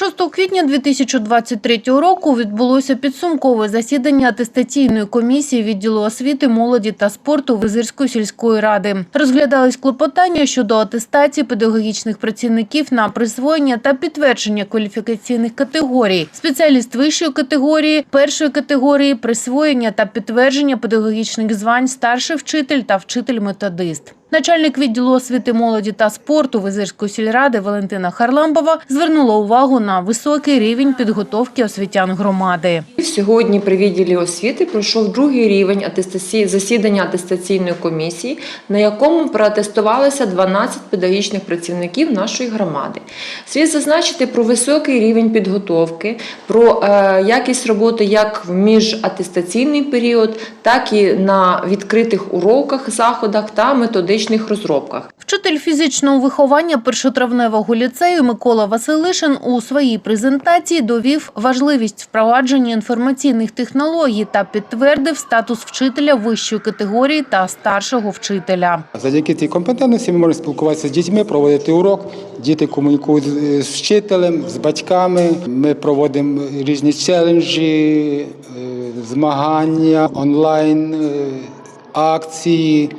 6 квітня 2023 року відбулося підсумкове засідання атестаційної комісії відділу освіти, молоді та спорту Визирської сільської ради. Розглядались клопотання щодо атестації педагогічних працівників на присвоєння та підтвердження кваліфікаційних категорій, спеціаліст вищої категорії, першої категорії, присвоєння та підтвердження педагогічних звань старший вчитель та вчитель-методист. Начальник відділу освіти, молоді та спорту Визирської сільради Валентина Харламбова звернула увагу на високий рівень підготовки освітян громади. Сьогодні при відділі освіти пройшов другий рівень засідання атестаційної комісії, на якому проатестувалися 12 педагогічних працівників нашої громади. Слід зазначити про високий рівень підготовки, про е, якість роботи як в міжатестаційний період, так і на відкритих уроках, заходах та методичних розробках. Вчитель фізичного виховання першотравневого ліцею Микола Василишин у своїй презентації довів важливість впровадження інформаційних технологій та підтвердив статус вчителя вищої категорії та старшого вчителя. Завдяки цій компетентності ми можемо спілкуватися з дітьми, проводити урок. Діти комунікують з- з вчителем, з батьками. Ми проводимо різні челенджі, е, змагання, онлайн е, акції.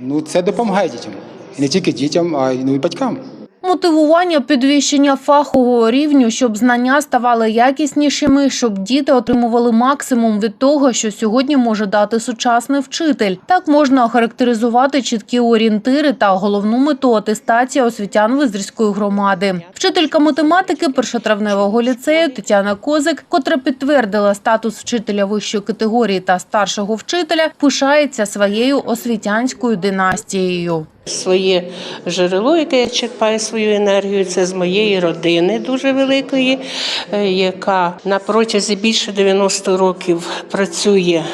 Ну, це допомагає дітям. І не тільки дітям, а й ну, і батькам. Мотивування підвищення фахового рівню, щоб знання ставали якіснішими, щоб діти отримували максимум від того, що сьогодні може дати сучасний вчитель. Так можна охарактеризувати чіткі орієнтири та головну мету атестації освітян Визрівської громади. Вчителька математики першотравневого ліцею Тетяна Козик, котра підтвердила статус вчителя вищої категорії та старшого вчителя, пишається своєю освітянською династією. Своє джерело, яке я черпаю свою енергію, це з моєї родини дуже великої, е, яка на протязі більше 90 років працює.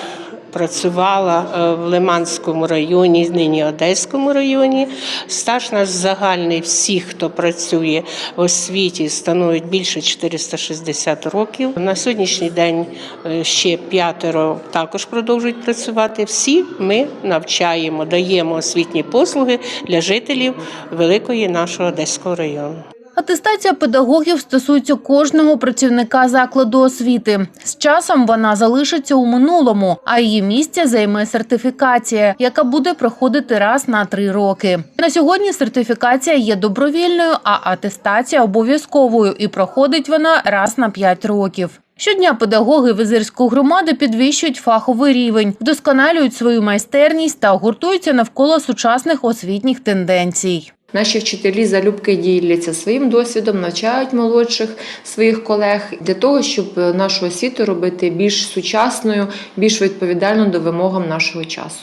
Працювала е, в Лиманському районі, нині Одеському районі. Стаж наш загальний всіх, хто працює в освіті, становить більше 460 років. На сьогоднішній день е, ще п'ятеро також продовжують працювати. Всі ми навчаємо, даємо освітні послуги для жителів великої нашого Одеського району. Атестація педагогів стосується кожного працівника закладу освіти. З часом вона залишиться у минулому, а її місце займе сертифікація, яка буде проходити раз на три роки. На сьогодні сертифікація є добровільною, а атестація обов'язковою і проходить вона раз на п'ять років. Щодня педагоги Визирської громади підвищують фаховий рівень, вдосконалюють свою майстерність та гуртуються навколо сучасних освітніх тенденцій. Наші вчителі залюбки діляться своїм досвідом, навчають молодших своїх колег для того, щоб нашу освіту робити більш сучасною, більш відповідальною до вимогам нашого часу.